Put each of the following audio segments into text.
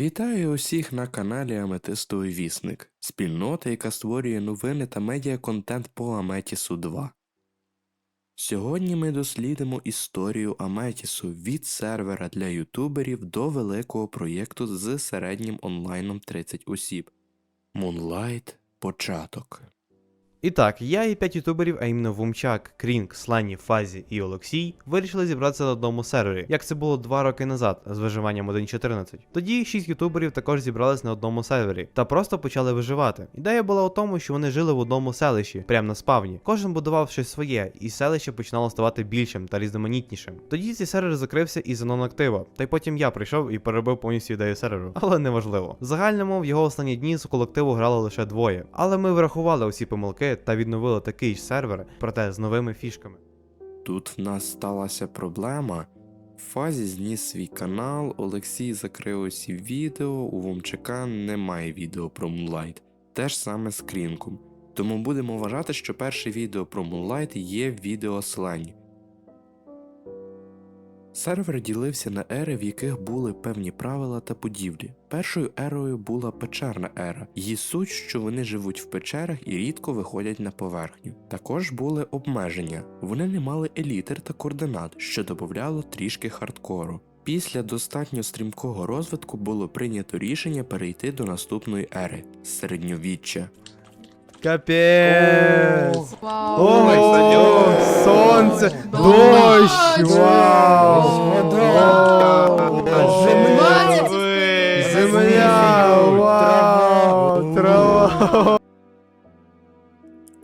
Вітаю усіх на каналі Аметистовий Вісник, спільнота, яка створює новини та медіа-контент по Аметісу 2. Сьогодні ми дослідимо історію Аметісу від сервера для ютуберів до великого проєкту з середнім онлайном 30 осіб. Moonlight Початок. І так, я і 5 ютуберів, а іменно Вумчак, Крінг, Слані, Фазі і Олексій, вирішили зібратися на одному сервері, як це було 2 роки назад з виживанням 1.14. Тоді 6 ютуберів також зібрались на одному сервері та просто почали виживати. Ідея була у тому, що вони жили в одному селищі, прямо на спавні. Кожен будував щось своє, і селище починало ставати більшим та різноманітнішим. Тоді цей сервер закрився із нон-актива, та й потім я прийшов і перебив повністю ідею серверу, але неважливо. В загальному в його останні дні з колективу грало лише двоє, але ми врахували усі помилки та відновили такий ж сервер, проте з новими фішками. Тут в нас сталася проблема. Фазі зніс свій канал, Олексій закрив усі відео, у Вомчака немає відео про Moonlight. Те ж саме з Крінком. Тому будемо вважати, що перше відео про Moonlight є відео Слені. Сервер ділився на ери, в яких були певні правила та будівлі. Першою ерою була печерна ера. Її суть, що вони живуть в печерах і рідко виходять на поверхню. Також були обмеження. Вони не мали елітер та координат, що додавало трішки хардкору. Після достатньо стрімкого розвитку було прийнято рішення перейти до наступної ери середньовіччя. Капець! Вау. О, сонце, Дощ, дощ, вау! Земля! Земля, вау, трава.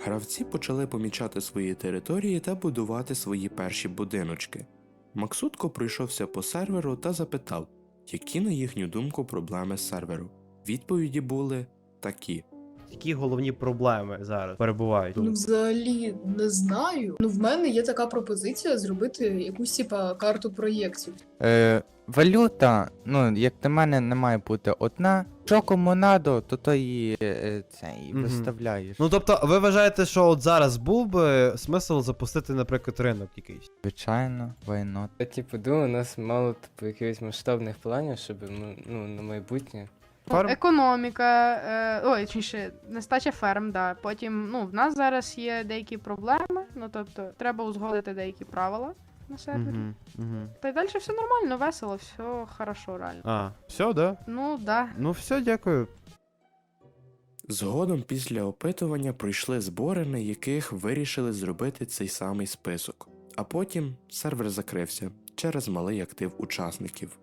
Гравці почали помічати свої території та будувати свої перші будиночки. Максутко пройшовся по серверу та запитав, які, на їхню думку, проблеми з серверу. Відповіді були такі. Які головні проблеми зараз перебувають? Ну, взагалі не знаю. Ну, в мене є така пропозиція зробити якусь типа карту проєктів. Е, валюта, ну, як на мене, не має бути одна. Що кому надо, то то і е, це і Мгм. виставляєш. Ну тобто, ви вважаєте, що от зараз був би смисл запустити, наприклад, ринок якийсь? Звичайно, вайнот. Я типу думаю, у нас мало типу якихось масштабних планів, щоб ну, ну на майбутнє. Фарм? Економіка, е, ой, точніше, нестача ферм, да. Потім, ну, в нас зараз є деякі проблеми, ну тобто, треба узгодити деякі правила на сервері. Угу, угу. Та й далі все нормально, весело, все хорошо, реально. А, все, да? Ну, да. Ну все, дякую. Згодом після опитування пройшли збори, на яких вирішили зробити цей самий список. А потім сервер закрився через малий актив учасників.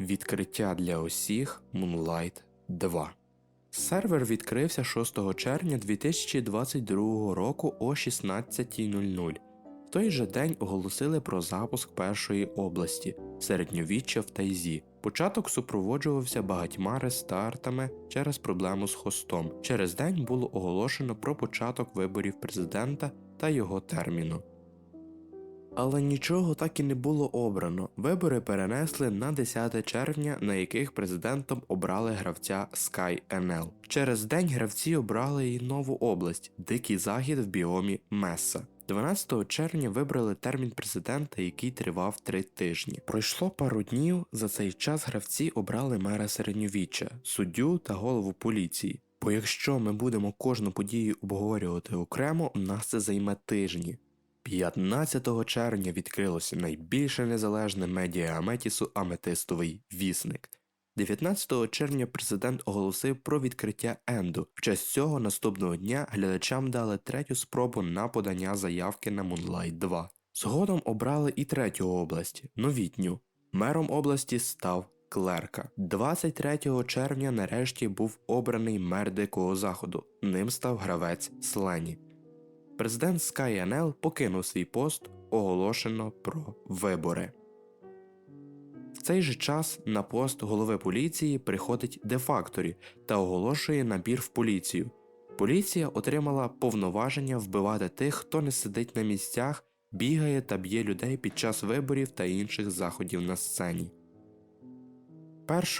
Відкриття для усіх Moonlight 2. Сервер відкрився 6 червня 2022 року о 16.00. В той же день оголосили про запуск першої області середньовіччя в Тайзі. Початок супроводжувався багатьма рестартами через проблему з хостом. Через день було оголошено про початок виборів президента та його терміну. Але нічого так і не було обрано. Вибори перенесли на 10 червня, на яких президентом обрали гравця SkyNL. Через день гравці обрали і нову область Дикий Захід в біомі Меса. 12 червня вибрали термін президента, який тривав три тижні. Пройшло пару днів. За цей час гравці обрали мера середньовіччя, суддю та голову поліції. Бо якщо ми будемо кожну подію обговорювати окремо, у нас це займе тижні. 15 червня відкрилося найбільше незалежне медіа Аметісу Аметистовий вісник. 19 червня президент оголосив про відкриття Енду. В честь цього наступного дня глядачам дали третю спробу на подання заявки на Moonlight 2. Згодом обрали і третю область новітню. Мером області став Клерка. 23 червня нарешті був обраний мер Дикого Заходу. Ним став гравець Слені. Президент SkyNL покинув свій пост, оголошено про вибори. В цей же час на пост голови поліції приходить Дефакторі та оголошує набір в поліцію. Поліція отримала повноваження вбивати тих, хто не сидить на місцях, бігає та б'є людей під час виборів та інших заходів на сцені.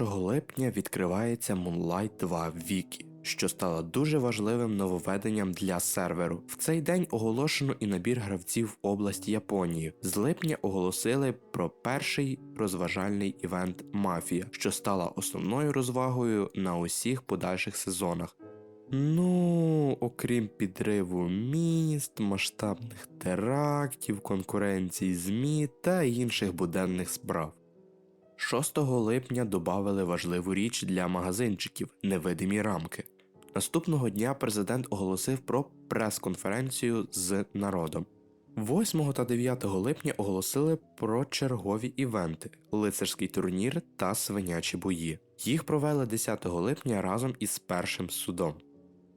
1 липня відкривається Moonlight 2 Вікі. Що стало дуже важливим нововведенням для серверу. В цей день оголошено і набір гравців в області Японії. З липня оголосили про перший розважальний івент Мафія, що стала основною розвагою на усіх подальших сезонах. Ну, окрім підриву міст, масштабних терактів, конкуренції ЗМІ та інших буденних справ. 6 липня додали важливу річ для магазинчиків невидимі рамки. Наступного дня президент оголосив про прес-конференцію з народом. 8 та 9 липня оголосили про чергові івенти, лицарський турнір та свинячі бої. Їх провели 10 липня разом із першим судом.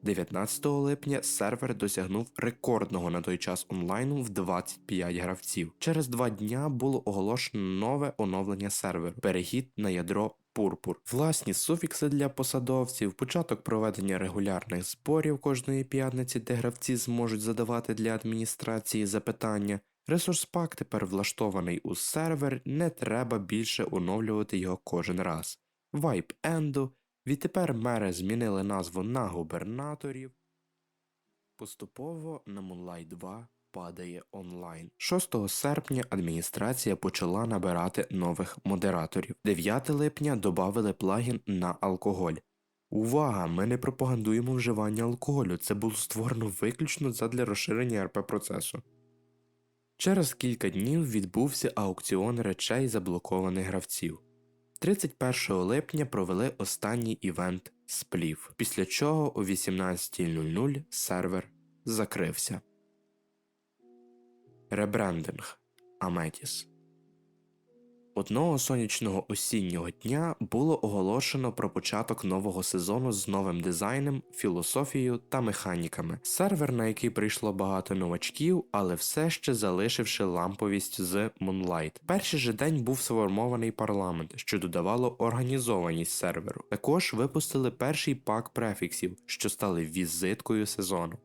19 липня сервер досягнув рекордного на той час онлайну в 25 гравців. Через два дня було оголошено нове оновлення серверу, перехід на ядро Пурпур, власні суфікси для посадовців, початок проведення регулярних зборів кожної п'ятниці, де гравці зможуть задавати для адміністрації запитання. Ресурс пак тепер влаштований у сервер, не треба більше оновлювати його кожен раз. Вайп Енду, відтепер мери змінили назву на губернаторів. Поступово на Moonlight 2 падає онлайн. 6 серпня адміністрація почала набирати нових модераторів. 9 липня додали плагін на алкоголь. Увага! Ми не пропагандуємо вживання алкоголю. Це було створено виключно задля розширення РП процесу. Через кілька днів відбувся аукціон речей заблокованих гравців. 31 липня провели останній івент сплів, після чого о 18.00 сервер закрився. Ребрендинг Аметіс Одного сонячного осіннього дня було оголошено про початок нового сезону з новим дизайном, філософією та механіками. Сервер, на який прийшло багато новачків, але все ще залишивши ламповість з Moonlight. Перший же день був сформований парламент, що додавало організованість серверу. Також випустили перший пак префіксів, що стали візиткою сезону.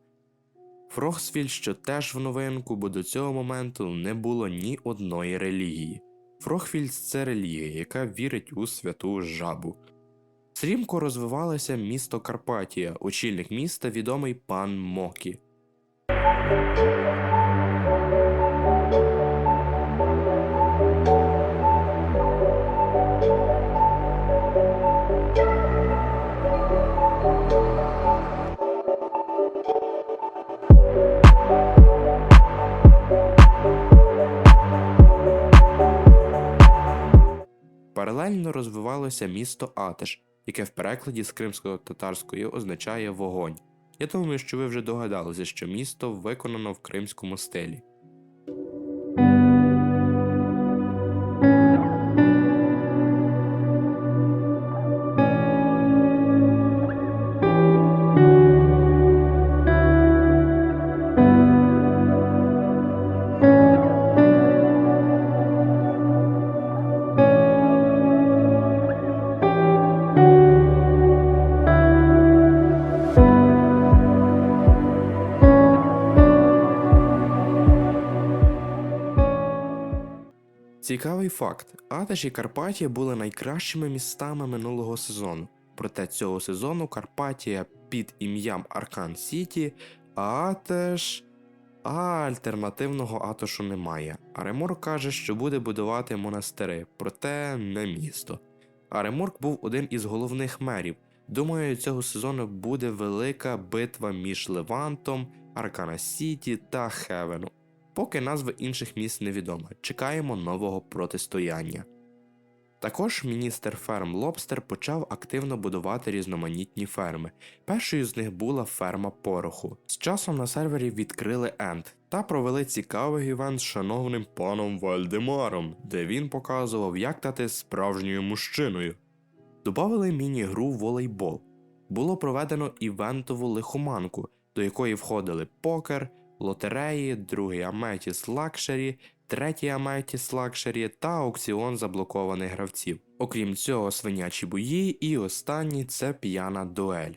Фрогсвіль, що теж в новинку, бо до цього моменту не було ні одної релігії. Фрохфільдс це релігія, яка вірить у святу жабу. Стрімко розвивалося місто Карпатія, очільник міста відомий пан Мокі. Паралельно розвивалося місто Атеш, яке в перекладі з кримсько-татарської означає вогонь. Я думаю, що ви вже догадалися, що місто виконано в кримському стилі. Цікавий факт: Атеш і Карпатія були найкращими містами минулого сезону. Проте цього сезону Карпатія під ім'ям Аркан Сіті, а Атеш. А альтернативного Атошу немає. Ареморк каже, що буде будувати монастири, проте не місто. Ареморк був один із головних мерів. Думаю, цього сезону буде велика битва між Левантом, Аркана Сіті та Хевену. Поки назви інших міст невідома, чекаємо нового протистояння. Також міністр ферм Лобстер почав активно будувати різноманітні ферми. Першою з них була ферма пороху. З часом на сервері відкрили Енд та провели цікавий івент з шановним паном Вальдемаром, де він показував, як стати справжньою мужчиною. Добавили міні-гру волейбол. Було проведено івентову лихоманку, до якої входили покер, лотереї, другий Аметіс Лакшері, третій Аметіс Лакшері та аукціон заблокованих гравців. Окрім цього, свинячі бої, і останній це п'яна дуель.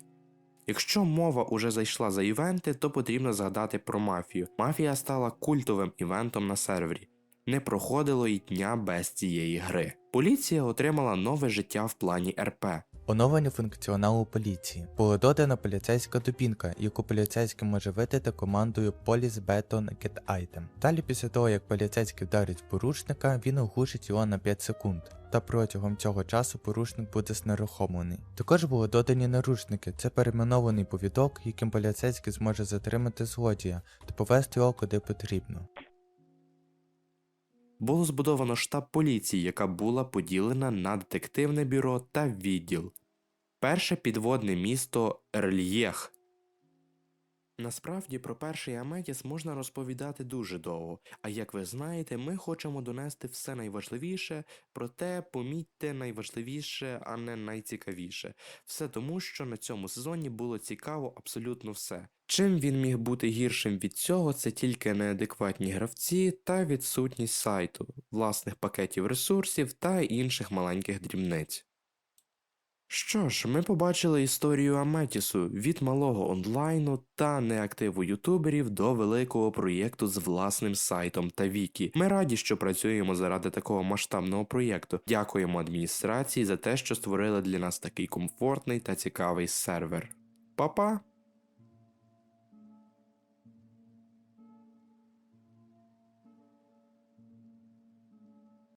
Якщо мова уже зайшла за івенти, то потрібно згадати про мафію. Мафія стала культовим івентом на сервері. Не проходило й дня без цієї гри. Поліція отримала нове життя в плані РП. Оновлення функціоналу поліції. Було додано поліцейська дубінка, яку поліцейський може видати командою Police Baton Get Item. Далі після того, як поліцейський вдарить порушника, він оглушить його на 5 секунд. Та протягом цього часу порушник буде знерухомлений. Також було додані наручники. Це перейменований повідок, яким поліцейський зможе затримати злодія та повести його куди потрібно. Було збудовано штаб поліції, яка була поділена на детективне бюро та відділ. Перше підводне місто Рельєх. Насправді про перший Аметіс можна розповідати дуже довго, а як ви знаєте, ми хочемо донести все найважливіше, проте помітьте найважливіше, а не найцікавіше. Все тому, що на цьому сезоні було цікаво абсолютно все. Чим він міг бути гіршим від цього, це тільки неадекватні гравці та відсутність сайту, власних пакетів ресурсів та інших маленьких дрібниць. Що ж, ми побачили історію Аметісу від малого онлайну та неактиву ютуберів до великого проєкту з власним сайтом та вікі. Ми раді, що працюємо заради такого масштабного проєкту. Дякуємо адміністрації за те, що створили для нас такий комфортний та цікавий сервер. Па-па!